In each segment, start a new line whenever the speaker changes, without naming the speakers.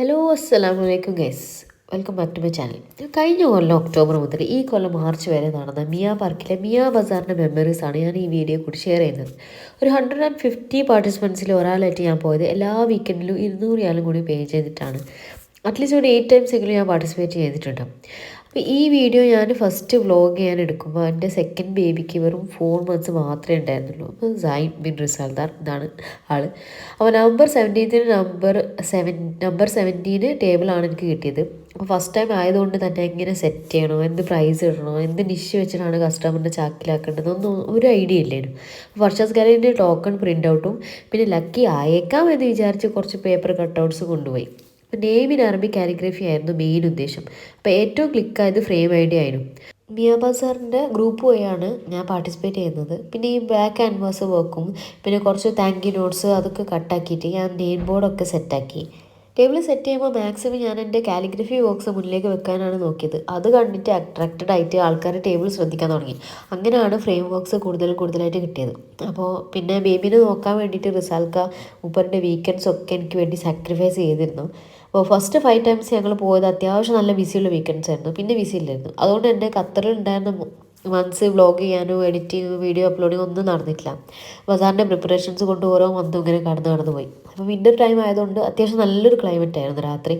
Hello അസ്സലാമു വലൈക്കും guys welcome back to my channel കഴിഞ്ഞ കൊല്ലം ഒക്ടോബർ മുതൽ ഈ കൊല്ലം മാർച്ച് വരെ നടന്ന മിയ പാർക്കിലെ മിയ ബസാറിന്റെ മെമ്മറീസാണ് ഞാൻ ഈ വീഡിയോ കൂടി ഷെയർ ചെയ്യുന്നത്. ഒരു ഹൺഡ്രഡ് ആൻഡ് ഫിഫ്റ്റി പാർട്ടിസിപ്പൻസിൽ ഒരാളായിട്ട് ഞാൻ പോയത് എല്ലാ വീക്കെൻഡിലും ഇരുന്നൂറ് ആളും കൂടി പേ ചെയ്തിട്ടാണ്. അറ്റ്ലീസ്റ്റ് ഒരു എയ്റ്റ് ടൈംസ് എങ്കിലും ഞാൻ പാർട്ടിസിപ്പേറ്റ് ചെയ്തിട്ടുണ്ട്. അപ്പോൾ ഈ വീഡിയോ ഞാൻ ഫസ്റ്റ് വ്ലോഗ് ഞാൻ എടുക്കുമ്പോൾ എന്റെ സെക്കൻഡ് ബേബിക്ക് വെറും ഫോർ മന്ത്സ് മാത്രമേ ഉണ്ടായിരുന്നുള്ളൂ. അപ്പോൾ സൈൻ ബിൻ റിസാൽദാർ ഇതാണ് ആൾ അപ്പോൾ നവംബർ സെവന്റീൻത്തിന് നമ്പർ സെവൻ നമ്പർ സെവന്റീന് ടേബിളാണ് എനിക്ക് കിട്ടിയത്. അപ്പോൾ ഫസ്റ്റ് ടൈം ആയതുകൊണ്ട് തന്നെ എങ്ങനെ സെറ്റ് ചെയ്യണോ എന്ത് പ്രൈസ് ഇടണോ എന്ത് ഡിഷ് വെച്ചിട്ടാണ് കസ്റ്റമറിന്റെ ചാക്കിലാക്കേണ്ടതൊന്നും ഒരു ഐഡിയ ഇല്ലായിരുന്നു. അപ്പോൾ വർഷാസ് ഗാലറിന്റെ ടോക്കൺ പ്രിന്റ് ഔട്ടും പിന്നെ ലക്കി ആയേക്കാം എന്ന് വിചാരിച്ച് കുറച്ച് പേപ്പർ കട്ടൗട്ട്സ് കൊണ്ടുപോയി. അപ്പോൾ നെയിം ഇൻ അറബി കാലിഗ്രഫി ആയിരുന്നു മെയിൻ ഉദ്ദേശം. അപ്പോൾ ഏറ്റവും ക്ലിക്കായത് ഫ്രെയിം ഐ ഡി ആയിരുന്നു. മിയ ബസാറിന്റെ ഗ്രൂപ്പ് വഴിയാണ് ഞാൻ പാർട്ടിസിപ്പേറ്റ് ചെയ്യുന്നത്. പിന്നെ ഈ ബാക്ക് ക്യാൻവാസ് വർക്കും പിന്നെ കുറച്ച് താങ്ക് യു നോട്ട്സ് അതൊക്കെ കട്ടാക്കിയിട്ട് ഞാൻ നെയിം ബോർഡൊക്കെ സെറ്റാക്കി ടേബിൾ സെറ്റ് ചെയ്യുമ്പോൾ മാക്സിമം ഞാൻ എന്റെ കാലിഗ്രഫി ബോക്സ് മുന്നിലേക്ക് വെക്കാനാണ് നോക്കിയത്. അത് കണ്ടിട്ട് അട്രാക്റ്റഡ് ആയിട്ട് ആൾക്കാർ ടേബിൾ ശ്രദ്ധിക്കാൻ തുടങ്ങി. അങ്ങനെയാണ് ഫ്രെയിം ബോക്സ് കൂടുതൽ കൂടുതലായിട്ട് കിട്ടിയത്. അപ്പോൾ പിന്നെ ബേബിനെ നോക്കാൻ വേണ്ടിയിട്ട് റിസാൽക്ക ഉപ്പറിന്റെ വീക്കെൻഡ്സ് ഒക്കെ എനിക്ക് വേണ്ടി സാക്രിഫൈസ് ചെയ്തിരുന്നു. അപ്പോൾ ഫസ്റ്റ് ഫൈവ് ടൈംസ് ഞങ്ങൾ പോയത് അത്യാവശ്യം നല്ല ബിസിയുള്ള വീക്കെൻഡ്സ് ആയിരുന്നു. പിന്നെ ബിസി ഇല്ലായിരുന്നു. അതുകൊണ്ട് തന്നെ ഖത്തറിൽ ഉണ്ടായിരുന്ന മന്ത്സ് വ്ളോഗ് ചെയ്യാനോ എഡിറ്റിങ്ങോ വീഡിയോ അപ്ലോഡിങ്ങോ ഒന്നും നടന്നിട്ടില്ല. ബസാറിന്റെ പ്രിപ്പറേഷൻസ് കൊണ്ട് ഓരോ മന്തും ഇങ്ങനെ കടന്ന് കടന്നു പോയി. അപ്പോൾ വിന്റർ ടൈം ആയതുകൊണ്ട് അത്യാവശ്യം നല്ലൊരു ക്ലൈമറ്റ് ആയിരുന്നു രാത്രി.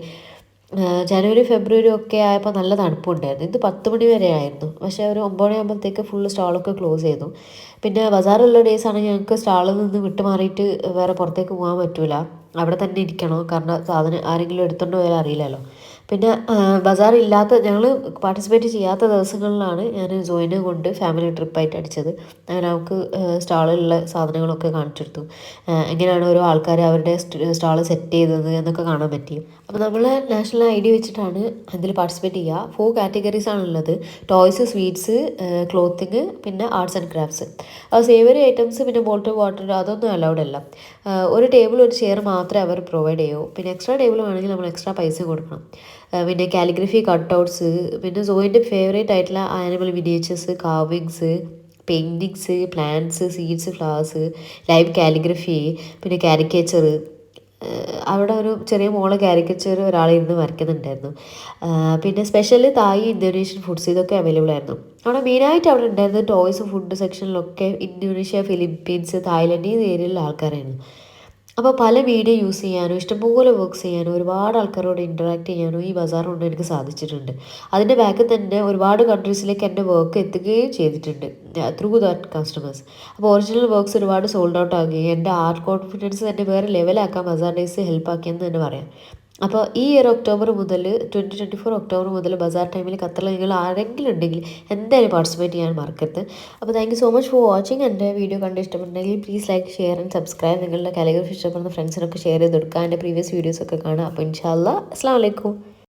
ജനുവരി ഫെബ്രുവരി ഒക്കെ ആയപ്പോൾ നല്ല തണുപ്പുണ്ടായിരുന്നു. ഇത് പത്ത് മണി വരെ ആയിരുന്നു. പക്ഷേ ഒരു ഒമ്പത് മണിയാകുമ്പോഴത്തേക്ക് ഫുള്ള് സ്റ്റാളൊക്കെ ക്ലോസ് ചെയ്തു. പിന്നെ ബസാറുള്ള ഡേയ്സ് ആണെങ്കിൽ ഞങ്ങൾക്ക് സ്റ്റാളിൽ നിന്ന് വിട്ടുമാറിയിട്ട് വേറെ പുറത്തേക്ക് പോകാൻ പറ്റൂല. അവിടെ തന്നെ ഇരിക്കണോ? കാരണം സാധനം ആരെങ്കിലും എടുത്തുകൊണ്ട് പോയാൽ അറിയില്ലല്ലോ. പിന്നെ ബസാർ ഇല്ലാത്ത ഞങ്ങൾ പാർട്ടിസിപ്പേറ്റ് ചെയ്യാത്ത ദിവസങ്ങളിലാണ് ഞാൻ ജോയിനെ കൊണ്ട് ഫാമിലി ട്രിപ്പായിട്ട് അടിച്ചത്. അങ്ങനെ അവൾക്ക് സ്റ്റാളിലുള്ള സാധനങ്ങളൊക്കെ കാണിച്ചെടുത്തു. എങ്ങനെയാണ് ഓരോ ആൾക്കാർ അവരുടെ സ്റ്റാൾ സെറ്റ് ചെയ്തത് എന്നൊക്കെ കാണാൻ പറ്റി. അപ്പോൾ നമ്മൾ നാഷണൽ ഐ ഡി വെച്ചിട്ടാണ് അതിൽ പാർട്ടിസിപ്പേറ്റ് ചെയ്യുക ഫോർ കാറ്റഗറീസ് ആണുള്ളത്. ടോയ്സ് സ്വീറ്റ്സ് ക്ലോത്തിങ് പിന്നെ ആർട്സ് ആൻഡ് ക്രാഫ്റ്റ്സ് അത് സേവറി ഐറ്റംസ് പിന്നെ ബോട്ടിൽ വാട്ടർ അതൊന്നും അലൗഡ് അല്ല. ഒരു ടേബിൾ ഒരു ചെയർ മാത്രമേ അവർ പ്രൊവൈഡ് ചെയ്യൂ. പിന്നെ എക്സ്ട്രാ ടേബിൾ വേണമെങ്കിൽ നമ്മൾ എക്സ്ട്രാ പൈസ കൊടുക്കണം. പിന്നെ കാലിഗ്രഫി കട്ടൗട്ട്സ് പിന്നെ സോയിന്റെ ഫേവറേറ്റ് ആയിട്ടുള്ള animal miniatures carvings paintings plants seeds flowers live calligraphy പിന്നെ കാരിക്കേച്ചർ അവിടെ ഒരു ചെറിയ മോളെ കാരിക്കേച്ചർ ഒരാളിരുന്ന് വരയ്ക്കുന്നുണ്ടായിരുന്നു. പിന്നെ സ്പെഷ്യൽ തായ് ഇന്തോനേഷ്യൻ ഫുഡ്സ് ഇതൊക്കെ അവൈലബിൾ ആയിരുന്നു. അവിടെ മെയിനായിട്ട് അവിടെ ഉണ്ടായിരുന്നത് ടോയ്സ് ഫുഡ് സെക്ഷനിലൊക്കെ ഇന്തോനേഷ്യ ഫിലിപ്പീൻസ് തായ്ലൻഡ് ഈ ഏരിയയിലുള്ള ആൾക്കാരായിരുന്നു. അപ്പോൾ പല വീഡിയോ യൂസ് ചെയ്യാനും ഇഷ്ടംപോലെ വർക്ക്സ് ചെയ്യാനും ഒരുപാട് ആൾക്കാരോട് ഇന്ററാക്ട് ചെയ്യാനും ഈ ബസാർ കൊണ്ട് എനിക്ക് സാധിച്ചിട്ടുണ്ട്. അതിന്റെ ബാക്കിൽ തന്നെ ഒരുപാട് കൺട്രീസിലേക്ക് എന്റെ വർക്ക് എത്തുകയും ചെയ്തിട്ടുണ്ട് ത്രൂ ദാറ്റ് കസ്റ്റമേഴ്സ് അപ്പോൾ ഒറിജിനൽ വർക്ക്സ് ഒരുപാട് സോൾഡ് ഔട്ട് ആകുകയും എന്റെ ആർട്ട് കോൺഫിഡൻസ് തന്നെ വേറെ ലെവലാക്കാൻ ബസാർ ഡേയ്സ് ഹെൽപ്പ് ആക്കിയെന്ന് തന്നെ പറയാം. അപ്പോൾ ഈ ഇയർ ഒക്ടോബർ മുതൽ ട്വന്റി ട്വന്റി ഫോർ ഒക്ടോബർ മുതൽ ബസാർ ടൈമിൽ ഖത്തറിൽ നിങ്ങൾ ആരെങ്കിലും ഉണ്ടെങ്കിൽ എന്തായാലും പാർട്ടിസിപ്പേറ്റ് ചെയ്യാൻ മറക്കരുത്. അപ്പോൾ thank you so much for watching എന്റെ വീഡിയോ കണ്ട് ഇഷ്ടപ്പെട്ടുണ്ടെങ്കിൽ please like share and subscribe നിങ്ങളുടെ കാലിഗ്രഫി ഇഷ്ടപ്പെടുന്ന ഫ്രണ്ട്സിനൊക്കെ ഷെയർ ചെയ്ത് കൊടുക്കുക. എന്റെ പ്രീവിയസ് വീഡിയോസൊക്കെ കാണാം അപ്പോൾ ഇൻഷാല്ല അസ്സാം വലൈക്കും